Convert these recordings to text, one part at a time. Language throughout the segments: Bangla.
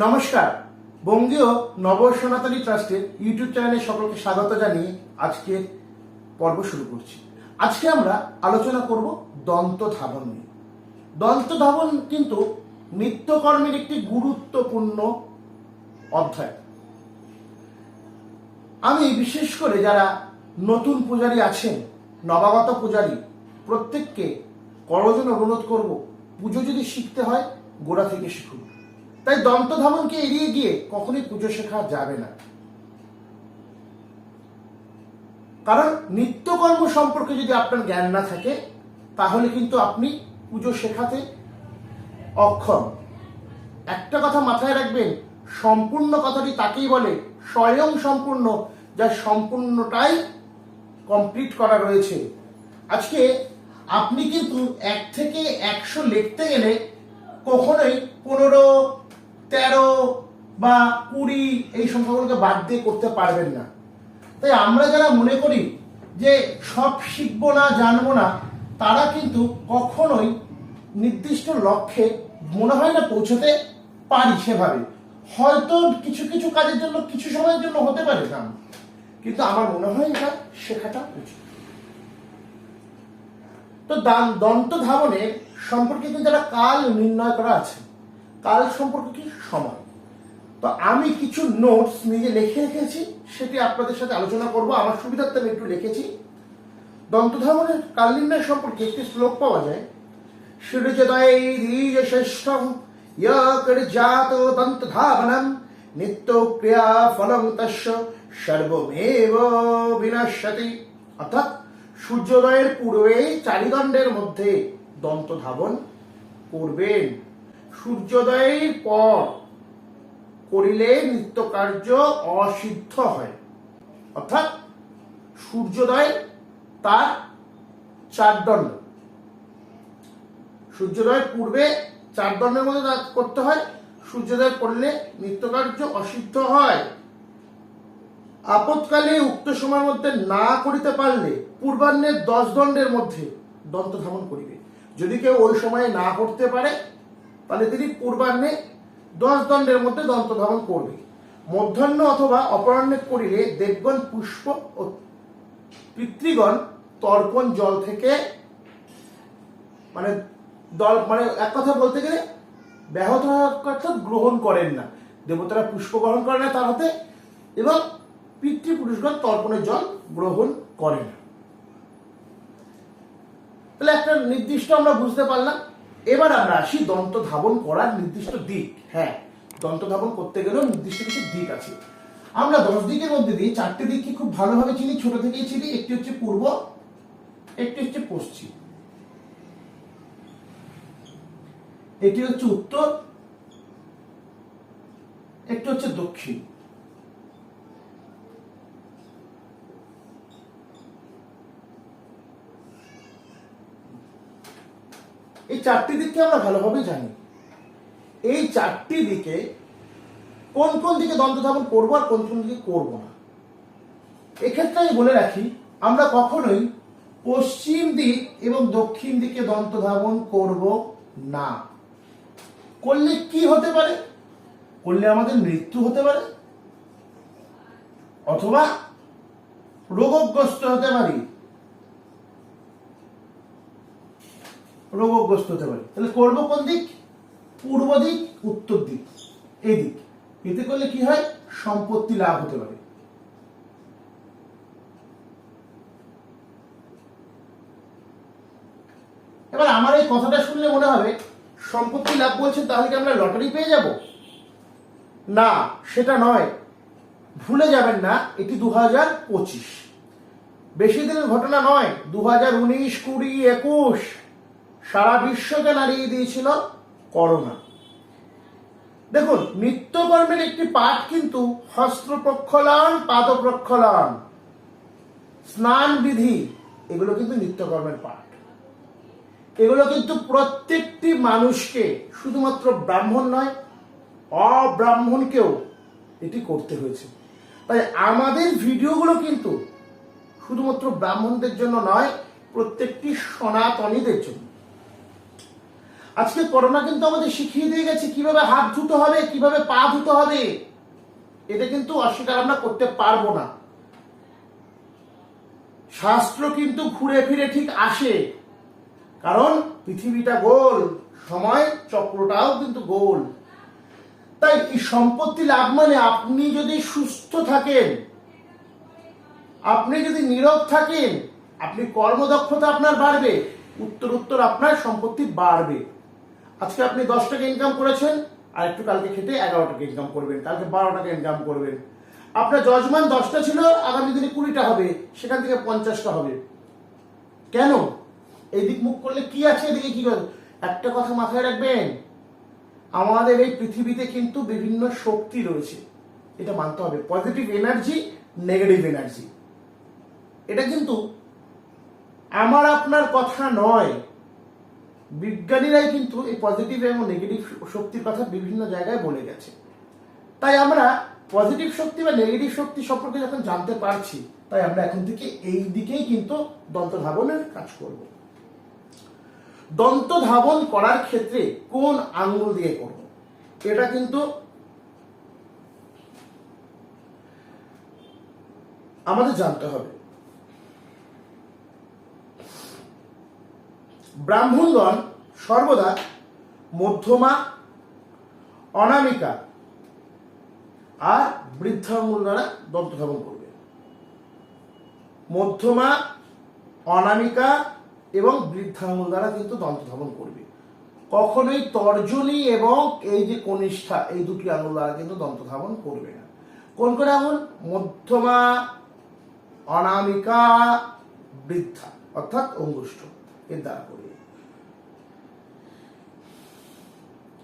নমস্কার। বঙ্গীয় নব সনাতনী ট্রাস্টের ইউটিউব চ্যানেলে সকলকে স্বাগত জানিয়ে আজকে পর্ব শুরু করছি। আজকে আমরা আলোচনা করব দন্ত ধাবন নিয়ে। দন্ত ধাবন কিন্তু নিত্যকর্মের একটি গুরুত্বপূর্ণ অধ্যায়। আমি বিশেষ করে যারা নতুন পূজারী আছেন, নবাগত পূজারী, প্রত্যেককে করজন অনুরোধ করব, পুজো যদি শিখতে হয় গোড়া থেকে শিখুন। তাই দন্ত ধাবনকে এড়িয়ে গিয়ে কখনোই পুজো শেখা যাবে না। কারণ নিত্যকর্ম সম্পর্কে যদি আপনার জ্ঞান না থাকে, তাহলে কিন্তু আপনি পুজো শেখাতে অক্ষম। একটা কথা মাথায় রাখবেন, সম্পূর্ণ কথাটি তাকেই বলে স্বয়ং সম্পূর্ণ, যা সম্পূর্ণটাই কমপ্লিট করা রয়েছে। আজকে আপনি কিন্তু এক থেকে একশো লিখতে গেলে কখনোই পনেরো তেরো বা কুড়ি এই সংখ্যাগুলোকে বাদ দিয়ে করতে পারবেন না। তাই আমরা যারা মনে করি যে সব শিখব না, জানব না, তারা কিন্তু কখনোই নির্দিষ্ট লক্ষ্যে মনে হয় না পৌঁছতে পারি সেভাবে। হয়তো কিছু কিছু কাজের জন্য, কিছু সময়ের জন্য হতে পারে না। কিন্তু আমার মনে হয় এটা শেখাটা উচিত। তো দান- দন্ত ধাবনের সম্পর্কে কিন্তু একটা কাল নির্ণয় করা আছে কাল সম্পর্কে কি? সময় তো আমি কিছু নোটস নিজে লিখে রেখেছি, সেটি আপনাদের সাথে আলোচনা করব। আমার সুবিধার্থে আমি একটু লিখেছি। দন্তধাবনের কাল নির্ণয় সম্পর্কে একটি শ্লোক পাওয়া যায়। সূর্যোদয় দ্বিজ শ্রেষ্ঠম জাত দন্তধাবনম নিত্য ক্রিয়া ফলং তস্য সর্বমেব বিনশ্যতি। অর্থাৎ সূর্যোদয়ের পূর্বে চারিদণ্ডের মধ্যে দন্ত ধাবন করবেন। সূর্যোদয়ের পর করিলে নিত্য কার্য অসিদ্ধ হয়। অর্থাৎ সূর্যোদয় তার চার দণ্ড সূর্যোদয়ের পূর্বে চার দণ্ডের মধ্যে করতে হয়, সূর্যোদয় করলে নিত্যকার্য অসিদ্ধ হয়। আপৎকালে উক্ত সময়ের মধ্যে না করিতে পারলে পূর্বাহ্নের দশ দণ্ডের মধ্যে দন্ত ধাবন করিবে। যদি কেউ ওই সময়ে না করতে পারে তাহলে তিনি পূর্বাহ্নে দশ দণ্ডের মধ্যে দন্ত ধাবন করবে। মধ্যাহ্ন অথবা অপরাহ্নে করিলে দেবগণ পুষ্প ও পিতৃগণ তর্পণ জল থেকে মানে দল মানে এক কথা বলতে গেলে ব্যাহত কথা গ্রহণ করেন না। দেবতারা পুষ্প গ্রহণ করে না তার হাতে এবং পিতৃপুরুষগণ তর্পণের জল গ্রহণ করে না। তাহলে একটা নির্দিষ্ট আমরা বুঝতে পারলাম এবার আমরা আসি দন্ত ধাবন করার নির্দিষ্ট দিক। হ্যাঁ দন্ত ধাবন করতে গেলেও নির্দিষ্ট কিছু দিক আছে। আমরা দশ দিকের মধ্যে দিয়ে চারটে দিককে খুব ভালোভাবে চিনি? ছোট থেকেই চিনি, একটি হচ্ছে পূর্ব, একটি হচ্ছে পশ্চিম। এটি হচ্ছে উত্তর, একটি হচ্ছে দক্ষিণ। এই চারটি দিককে আমরা ভালোভাবে জানি। এই চারটি দিকে কোন কোন দিকে দন্ত ধাবন করব আর কোন কোন দিকে করব না। এক্ষেত্রে আমি বলে রাখি, আমরা কখনোই পশ্চিম দিক এবং দক্ষিণ দিকে দন্ত ধাবন করব না। করলে কি হতে পারে? করলে আমাদের মৃত্যু হতে পারে। অথবা রোগগ্রস্ত হতে পারি। রোগগ্রস্ত হতে পারি। তাহলে করব কোন দিক? পূর্ব দিক, উত্তর দিক। এই দিক। এতে করলে কি হয়? সম্পত্তি লাভ হতে পারে। এবার আমার এই কথাটা শুনলে মনে হবে, সম্পত্তি লাভ বলছেন তাহলে কি আমরা লটারি পেয়ে যাব? না, সেটা নয়। ভুলে যাবেন না, এটি দু হাজার পঁচিশ। বেশি দিনের ঘটনা নয় দু হাজার উনিশ কুড়ি একুশ। সারা বিশ্বকে নাড়িয়ে দিয়েছিল করোনা। দেখুন, নিত্যকর্মের একটি পাঠ কিন্তু হস্ত প্রক্ষলন পাদ প্রক্ষলন স্নান বিধি এগুলো কিন্তু নিত্যকর্মের পাঠ। এগুলো কিন্তু প্রত্যেকটি মানুষকে, শুধুমাত্র ব্রাহ্মণ নয়, অব্রাহ্মণকেও এটি করতে হয়েছে। তাই আমাদের ভিডিওগুলো কিন্তু শুধুমাত্র ব্রাহ্মণদের জন্য নয়, প্রত্যেকটি সনাতনীদের জন্য। আজকে করোনা কিন্তু আমাদের শিখিয়ে দিয়ে গেছে কীভাবে হাত ধুতে হবে, কীভাবে পা ধুতে হবে। এটা কিন্তু অস্বীকার আমরা করতে পারব না। শাস্ত্র কিন্তু ঘুরে ফিরে ঠিক আসে। কারণ পৃথিবীটা গোল, সময় চক্রটাও কিন্তু গোল। তাই এই সম্পত্তি লাভ মানে আপনি যদি সুস্থ থাকেন, আপনি যদি নীরব থাকেন, আপনি কর্মদক্ষতা আপনার বাড়বে উত্তর উত্তর আপনার সম্পত্তি বাড়বে। আজকে আপনি দশ টাকা ইনকাম করেছেন, আর একটু কালকে খেতে এগারো টাকা ইনকাম করবেন, কালকে বারো টাকা ইনকাম করবেন। আপনার যজমান দশটা ছিল, আগামী দিনে কুড়িটা হবে, সেখান থেকে পঞ্চাশটা হবে। কেন? এই দিক মুখ করলে কি আছে, এদিকে কি করে? একটা কথা মাথায় রাখবেন, আমাদের এই পৃথিবীতে কিন্তু বিভিন্ন শক্তি রয়েছে। এটা মানতে হবে পজিটিভ এনার্জি নেগেটিভ এনার্জি এটা কিন্তু আমার আপনার কথা নয়। বিজ্ঞানীরাই কিন্তু এই পজিটিভ এবং নেগেটিভ শক্তির কথা বিভিন্ন জায়গায় বলে গেছে। তাই আমরা পজিটিভ শক্তি বা নেগেটিভ শক্তি সম্পর্কে যখন জানতে পারছি, তাই আমরা এখন থেকে এই দিকেই কিন্তু দন্ত ধাবনের কাজ করব। দন্ত ধাবন করার ক্ষেত্রে কোন আঙ্গুল দিয়ে করব? এটা কিন্তু আমাদের জানতে হবে। ব্রাহ্মণগণ সর্বদা মধ্যমা, অনামিকা আর বৃদ্ধাঙ্গুল দ্বারা দন্তধাবন করবে। মধ্যমা, অনামিকা এবং বৃদ্ধাঙ্গুল দ্বারা কিন্তু দন্ত দন্তধাবন করবে। কখনোই তর্জনী এবং এই যে কনিষ্ঠা, এই দুটি আঙুল দ্বারা কিন্তু দন্ত দন্তধাবন করবে না। কোন কোন আঙুল? মধ্যমা, অনামিকা, বৃদ্ধা, অর্থাৎ অঙ্গুষ্ঠ। এর দ্বারা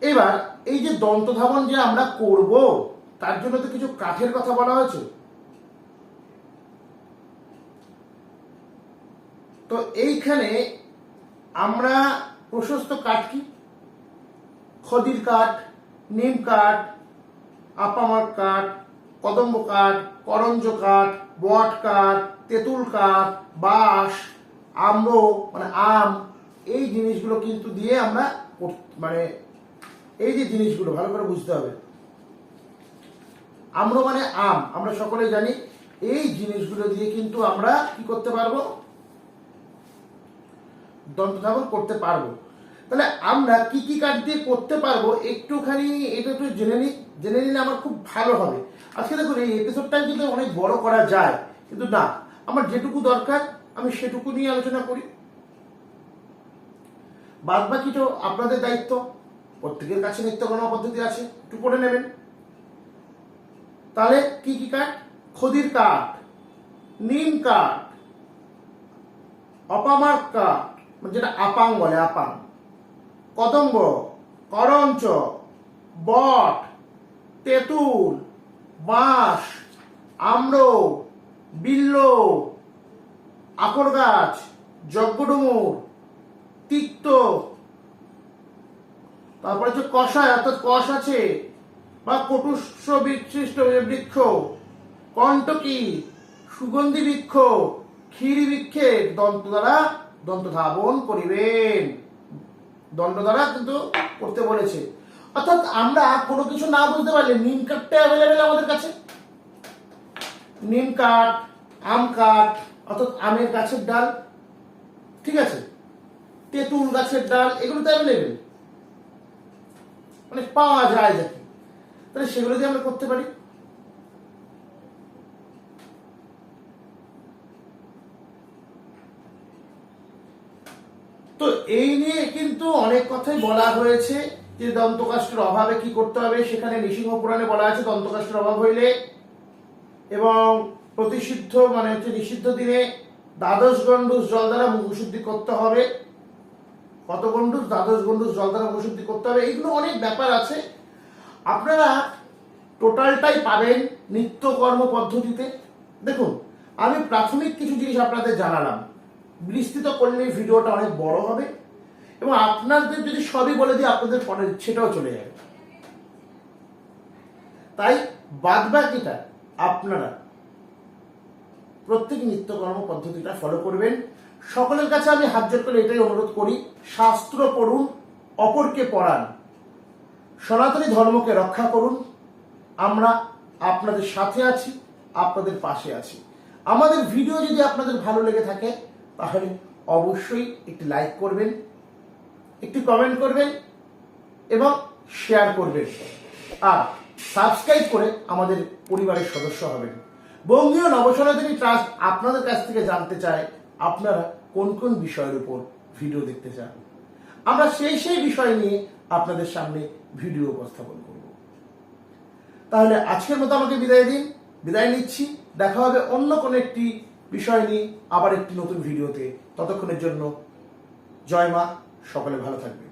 এবার এই যে দন্তধাবন যে আমরা করব, তার জন্য তো কিছু কাঠের কথা বলা হয়েছে। তো এইখানে আমরা প্রশস্ত কাঠ কি? খদির কাঠ, নিম কাঠ, আপামার কাঠ, কদম্ব কাঠ, করঞ্জ কাঠ, বট কাঠ, তেঁতুল কাঠ, বাঁশ আম্র মানে আম, এই জিনিসগুলো কিন্তু দিয়ে আমরা মানে এই যে জিনিসগুলো ভালো করে বুঝতে হবে। আম্র মানে আম, আমরা সকলে জানি, এই জিনিসগুলো দিয়ে কিন্তু আমরা কি করতে পারব? দন্তধাবন করতে পারব। তাহলে আমরা কি কি কাঠ দিয়ে করতে পারব একটুখানি এটা একটু জেনে নিই জেনে নিলে আমার খুব ভালো হবে। আজকে দেখুন, এই এপিসোডটা কিন্তু অনেক বড় করা যায়, কিন্তু না, আমার যেটুকু দরকার আমি সেটুকু নিয়ে আলোচনা করি। বাদ বাকি তো আপনাদের দায়িত্ব। প্রত্যেকের কাছে নিত্য নিত্যকর্ম পদ্ধতি আছে, একটু পড়ে নেবেন। তাহলে কি কি কাঠ খদির কাঠ নিম কাঠ অপামার কাঠ যেটা আপাং বলে, আপাং। কদম্ব, করঞ্চ, বট, তেঁতুল, বাঁশ আম্র বিল্ল আকর গাছ, যজ্ঞডুমুর, তিক্ত। তারপরে হচ্ছে কষায়, অর্থাৎ কষ আছে, বা কটুষ্য বিশিষ্ট বৃক্ষ, কণ্টকি, সুগন্ধি বৃক্ষ, ক্ষীর বৃক্ষের দন্ত দ্বারা দন্ত ধাবন করিবেন। দণ্ড দ্বারা কিন্তু করতে বলেছে। অর্থাৎ আমরা কোনো কিছু না বুঝতে পারলে নিম কাঠটা অ্যাভেলেবেল আমাদের কাছে? নিম কাঠ, আম কাঠ অর্থাৎ আমের গাছের ডাল, ঠিক আছে? তেঁতুল গাছের ডাল, এগুলো তো অ্যাভেলেবেল মানে পাওয়া যায় যাকে তাহলে সেগুলো দিয়ে আমরা করতে পারি। তো এই নিয়ে কিন্তু অনেক কথাই বলা হয়েছে যে দন্তকাষ্ঠের অভাবে কি করতে হবে, সেখানে নৃসিংহ পুরাণে বলা আছে দন্তকাষ্ঠের অভাব হইলে এবং প্রতিষিদ্ধ মানে হচ্ছে নিষিদ্ধ দিনে দ্বাদশ গন্ডুস জল দ্বারা মুখশুদ্ধি করতে হবে। কত গন্ডুস দ্বাদশ গন্ডুস জল দ্বারা মুখশুদ্ধি করতে হবে। এইগুলো অনেক ব্যাপার আছে। আপনারা টোটালটাই পাবেন নিত্যকর্ম পদ্ধতিতে। দেখুন, আমি প্রাথমিক কিছু জিনিস আপনাদের জানালাম। বিস্তৃত করলে ভিডিওটা অনেক বড় হবে। এবং আপনাদের যদি সবই বলে দিই, আপনাদের পরে সেটাও চলে যাবে। তাই বাদ বাকিটা আপনারা প্রত্যেক নিত্যকর্ম পদ্ধতিটা ফলো করবেন। সকলের কাছে আমি হাত জোর করে এটাই অনুরোধ করি, শাস্ত্র পড়ুন, অপরকে পড়ান। সনাতনী ধর্মকে রক্ষা করুন। আমরা আপনাদের সাথে আছি, আপনাদের পাশে আছি। আমাদের ভিডিও যদি আপনাদের ভালো লেগে থাকে, তাহলে অবশ্যই একটি লাইক করবেন, একটি কমেন্ট করবেন এবং শেয়ার করবেন। আর সাবস্ক্রাইব করে আমাদের পরিবারের সদস্য হবেন। বঙ্গীয় নবসনাতনী ট্রাস্ট আপনাদের কাছ থেকে জানতে চায়, আপনারা কোন কোন বিষয়ের উপর ভিডিও দেখতে চান? আমরা সেই সেই বিষয় নিয়ে আপনাদের সামনে ভিডিও উপস্থাপন করব। তাহলে আজকের মতো আমাকে বিদায় দিন, বিদায় নিচ্ছি। দেখা হবে অন্য কোনো একটি বিষয় নিয়ে, আবার একটি নতুন ভিডিওতে ততক্ষণের জন্য জয় মা, সকলে ভালো থাকবে